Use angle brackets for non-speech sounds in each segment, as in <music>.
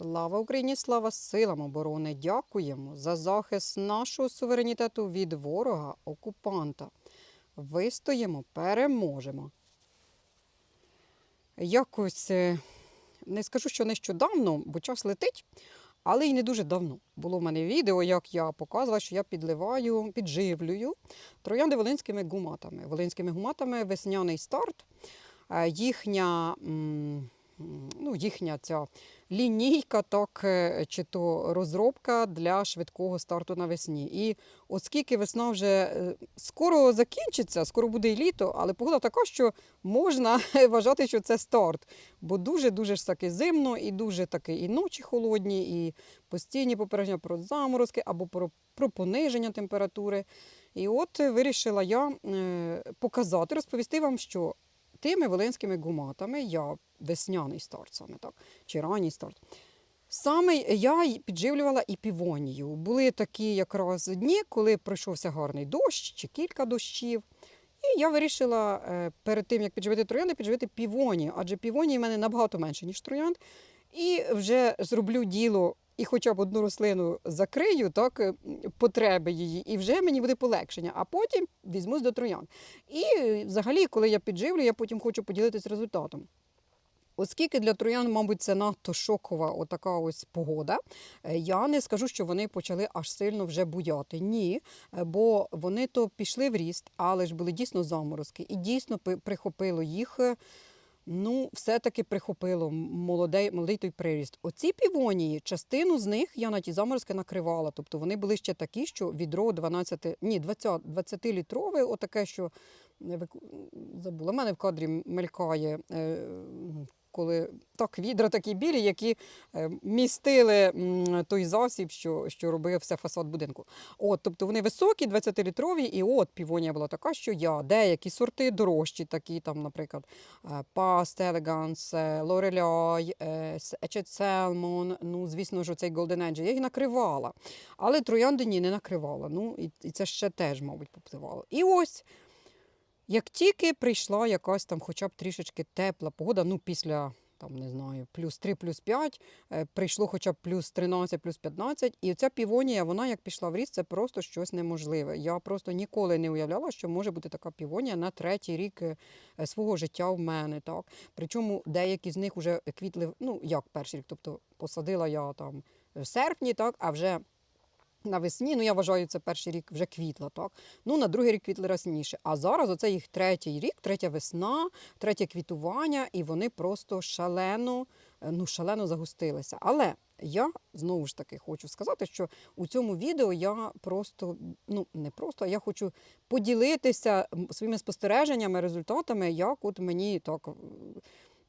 Слава Україні! Слава силам оборони! Дякуємо за захист нашого суверенітету від ворога, окупанта. Вистоїмо, переможемо. Якось е, не скажу, що нещодавно, бо час летить, але й не дуже давно. Було в мене відео, як я показувала, що я підливаю, підживлюю троянди волинськими гуматами. Волинськими гуматами весняний старт. Е, Їхня, ну, їхня ця лінійка, так, е, чи то розробка для швидкого старту навесні. І оскільки весна вже е, скоро закінчиться, скоро буде і літо, але погода така, що можна <laughs> вважати, що це старт. Бо дуже-дуже ж таки зимно, і дуже таки і ночі холодні, і постійні попередження про заморозки або про, про пониження температури. І от вирішила я е, показати, розповісти вам, що тими волинськими гуматами я весняний старт саме так, чи ранній старт. Саме я підживлювала і півонію. Були такі якраз дні, коли пройшовся гарний дощ чи кілька дощів. І я вирішила е, перед тим, як підживити троянди, підживити півонію, адже півонії в мене набагато менше, ніж троянд. І вже зроблю діло і хоча б одну рослину закрию, так, е, потреби її, і вже мені буде полегшення, а потім візьмусь до троянд. І е, взагалі, коли я підживлю, я потім хочу поділитися результатом. Оскільки для троян, мабуть, це надто шокова отака ось погода, е, я не скажу, що вони почали аж сильно вже буяти. Ні, бо вони то пішли в ріст, але ж були дійсно заморозки, і дійсно прихопило їх. Ну, все-таки прихопило молодий, молодий той приріст. Оці півонії, частину з них я на ті заморозки накривала. Тобто вони були ще такі, що відро 12, ні, 20, 20-літрове, отаке, що забула. У мене в кадрі мелькає. Е, коли так відра такі білі, які е, містили той засіб, що, що робив все фасад будинку. От, тобто вони високі, 20-літрові, і от півонія була така, що я деякі сорти дорожчі, такі там, наприклад, Past Elegance, е, Lorelei, е, С- Echet Salmon, ну, звісно ж, цей Golden Angel, я їх накривала. Але троянди ні, не накривала. Ну, і, і це ще теж, мабуть, попливало. І ось як тільки прийшла якась там хоча б трішечки тепла погода, ну після там не знаю, плюс 3, плюс 5, е, прийшло хоча б плюс 13, плюс 15, і оця півонія, вона як пішла в ріст, це просто щось неможливе. Я просто ніколи не уявляла, що може бути така півонія на третій рік е, е, свого життя в мене. Так? Причому деякі з них вже квітли, ну як перший рік, тобто посадила я там в серпні, так, а вже навесні, ну я вважаю, це перший рік вже квітла, так? Ну, на другий рік квітли раніше. А зараз оце їх третій рік, третя весна, третє квітування, і вони просто шалено, е, ну, шалено загустилися. Але я знову ж таки хочу сказати, що у цьому відео я просто, ну не просто, а я хочу поділитися своїми спостереженнями, результатами, як от мені так.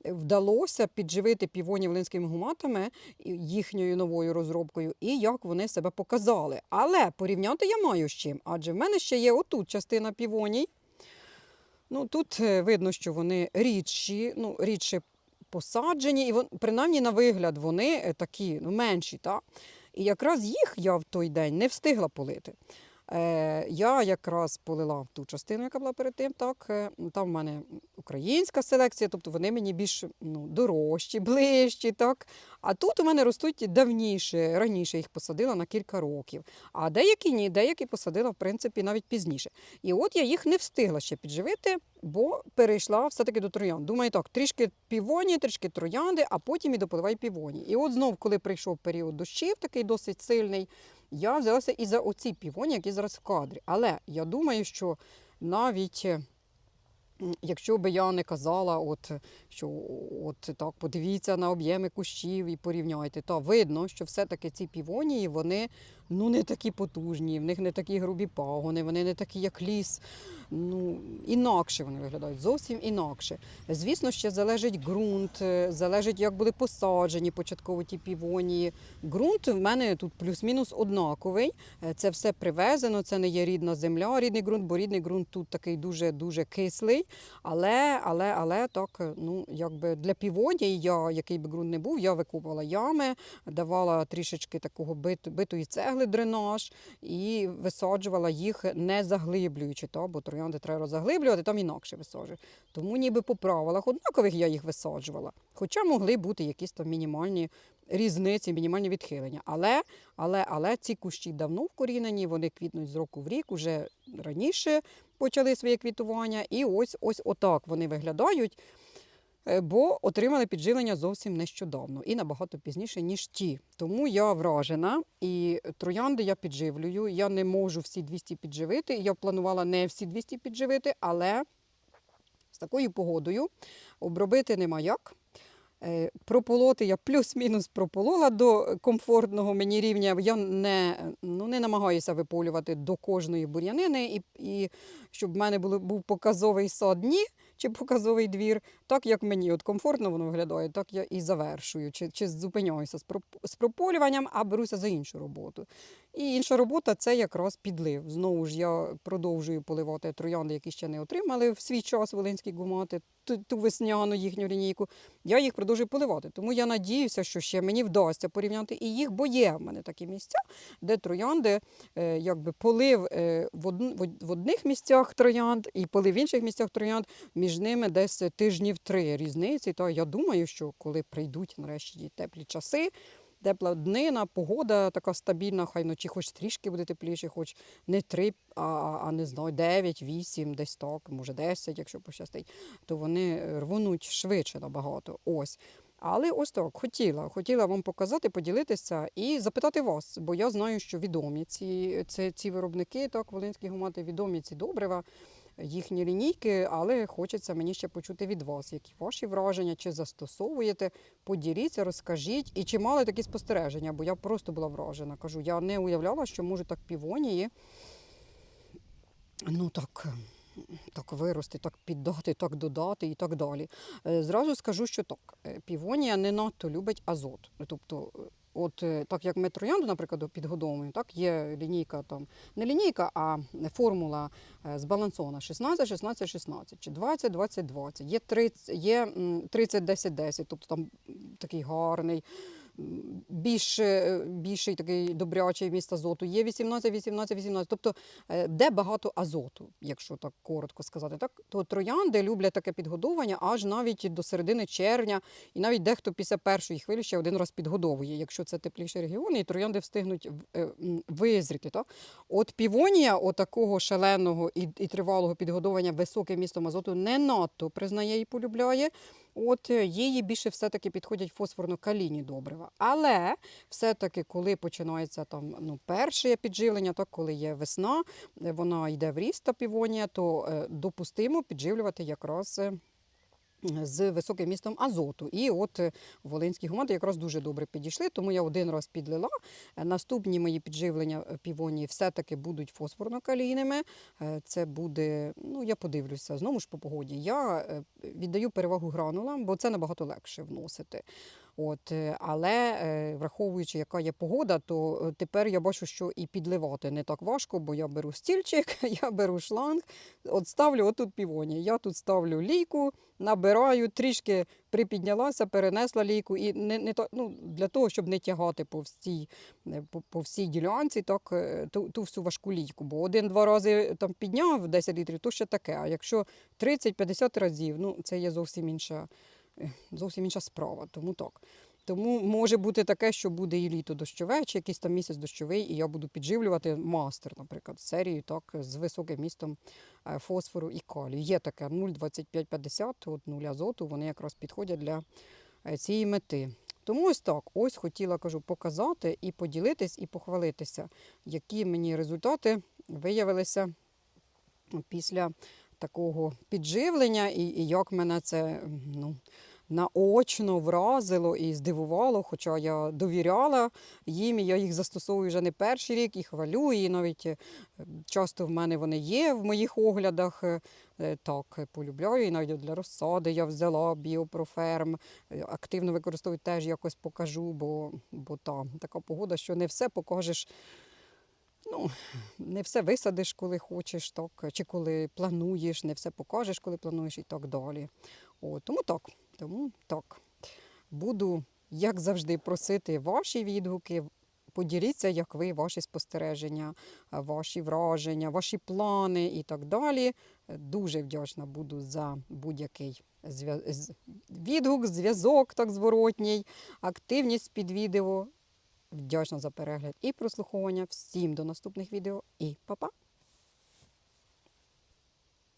Вдалося підживити півоні волинськими гуматами їхньою новою розробкою, і як вони себе показали. Але порівняти я маю з чим, адже в мене ще є отут частина півоній. Ну, тут е, видно, що вони рідші, ну, рідше посаджені, і вон, принаймні на вигляд вони е, такі ну, менші. Та? І якраз їх я в той день не встигла полити. Е, я якраз полила ту частину, яка була перед тим. Так, е, там в мене українська селекція, тобто вони мені більш ну, дорожчі, <laughs> ближчі. Так. А тут у мене ростуть давніше, раніше їх посадила на кілька років. А деякі ні, деякі посадила, в принципі, навіть пізніше. І от я їх не встигла ще підживити, бо перейшла все-таки до троянд. Думаю, так, трішки півоні, трішки троянди, а потім і дополивай півоні. І от знов, коли прийшов період дощів, такий досить сильний, я взялася і за оці півоні, які зараз в кадрі. Але я думаю, що навіть. Якщо би я не казала, от, що от так, подивіться на об'єми кущів і порівняйте, то видно, що все-таки ці півонії, вони ну, не такі потужні, в них не такі грубі пагони, вони не такі, як ліс. Ну, інакше вони виглядають, зовсім інакше. Звісно, ще залежить ґрунт, е, залежить, як були посаджені початково ті півонії. Ґрунт в мене тут плюс-мінус однаковий. Е, Це все привезено, це не є рідна земля, рідний ґрунт, бо рідний ґрунт тут такий дуже-дуже кислий. Але, але, але так, е, ну, якби для півоній я, який би ґрунт не був, я викопувала ями, давала трішечки такого бит, битої цегли дренаж і висаджувала їх не заглиблюючи, та, бо троянди треба розаглиблювати, там інакше висаджують. Тому ніби по правилах однакових я їх висаджувала. Хоча могли бути якісь там мінімальні різниці, мінімальні відхилення. Але, але, але ці кущі давно вкорінені, вони квітнуть з року в рік, уже раніше почали своє квітування. І ось ось отак вони виглядають. Е, Бо отримали підживлення зовсім нещодавно і набагато пізніше, ніж ті. Тому я вражена. І троянди я підживлюю. Я не можу всі 200 підживити. Я планувала не всі 200 підживити, але з такою погодою обробити нема як. Е, Прополоти я плюс-мінус прополола до комфортного мені рівня. Я не, ну, не намагаюся виполювати до кожної бур'янини, і, і щоб в мене було, був показовий сад ні, чи показовий двір, так як мені от комфортно воно виглядає, так я і завершую, чи, чи зупиняюся з прополюванням, а беруся за іншу роботу. І інша робота це якраз підлив. Знову ж я продовжую поливати троянди, які ще не отримали в свій час волинські гумати, ту, ту весняну їхню лінійку. Я їх продовжую поливати. Тому я надіюся, що ще мені вдасться порівняти і їх, бо є в мене такі місця, де троянди, е, якби полив е, в, од, в одних місцях троянд і полив в інших місцях троянд, між ними десь тижнів три різниці. Та я думаю, що коли прийдуть нарешті теплі часи. Тепла днина, погода така стабільна, хай вночі хоч трішки буде тепліше, хоч не 3, а, а не знаю, 9, 8, десь так, може 10, якщо пощастить, то вони рвонуть швидше набагато. Ось. Але ось так, хотіла, хотіла вам показати, поділитися і запитати вас, бо я знаю, що відомі ці, ці, ці виробники, так, волинські гумати, відомі ці добрива, їхні лінійки, але хочеться мені ще почути від вас, які ваші враження, чи застосовуєте, поділіться, розкажіть, і чи мали такі спостереження, бо я просто була вражена. Кажу, я не уявляла, що можуть так півонії, ну так. Так вирости, так піддати, так додати і так далі. Е, Зразу скажу, що так. е, Півонія не надто любить азот. Тобто, от е, так як ми троянду, наприклад, підгодовуємо, так є лінійка там, не лінійка, а формула е, збалансована 16, 16, 16, чи 20, 20, 20. Є 30, є 30, 10, 10, тобто там такий гарний. Більш, більший такий добрячий міст азоту, є 18, 18, 18. Тобто, е, де багато азоту, якщо так коротко сказати, так то троянди люблять таке підгодовування аж навіть до середини червня, і навіть дехто після першої хвилі ще один раз підгодовує, якщо це тепліші регіони, і троянди встигнуть е, визріти. Так? От півонія, отакого шаленого і, і тривалого підгодовування високим містом азоту не надто признає і полюбляє. От е, її більше все-таки підходять фосфорно-калійні добрива. Але все-таки, коли починається там ну, перше підживлення, так коли є весна, е, вона йде в ріст та півонія, то е, допустимо підживлювати якраз. З високим містом азоту. І от е, волинські гуманти якраз дуже добре підійшли, тому я один раз підлила. Е, Наступні мої підживлення е, півонії все-таки будуть фосфорно-калійними. Це буде, ну я подивлюся, знову ж по погоді. Я віддаю перевагу гранулам, бо це набагато легше вносити. От, е, але е, враховуючи, яка є погода, то е, тепер я бачу, що і підливати не так важко, бо я беру стільчик, <laughs> я беру шланг, от ставлю отут півоні. Я тут ставлю лійку, набираю, трішки припіднялася, перенесла лійку. І не, не ну, для того, щоб не тягати по всій, по, по всій ділянці так, ту, ту всю важку лійку. Бо один-два рази там підняв 10 літрів, то ще таке. А якщо 30-50 разів, ну це є зовсім інша, зовсім інша справа. Тому так. Тому може бути таке, що буде і літо дощове, чи якийсь там місяць дощовий, і я буду підживлювати мастер, наприклад, серію так, з високим містом е, фосфору і калію. Є таке 0,2550, от 0 азоту, вони якраз підходять для е, цієї мети. Тому ось так, ось хотіла кажу, показати і поділитись, і похвалитися, які мені результати виявилися після такого підживлення, і, і як мене це ну, наочно вразило і здивувало, хоча я довіряла їм, і я їх застосовую вже не перший рік, і хвалю, і навіть е, часто в мене вони є в моїх оглядах. Е, Так, е, полюбляю, і навіть для розсади я взяла біопроферм, активно використовую теж якось покажу, бо, бо та, така погода, що не все покажеш. Ну, не все висадиш, коли хочеш, так, чи коли плануєш, не все покажеш, коли плануєш і так далі. О, тому так, тому так. Буду, як завжди, просити ваші відгуки, поділіться, як ви, ваші спостереження, ваші враження, ваші плани і так далі. Дуже вдячна буду за будь-який відгук, зв'язок так зворотній, активність під відео. Вдячна за перегляд і прослуховування. Всім до наступних відео і па-па!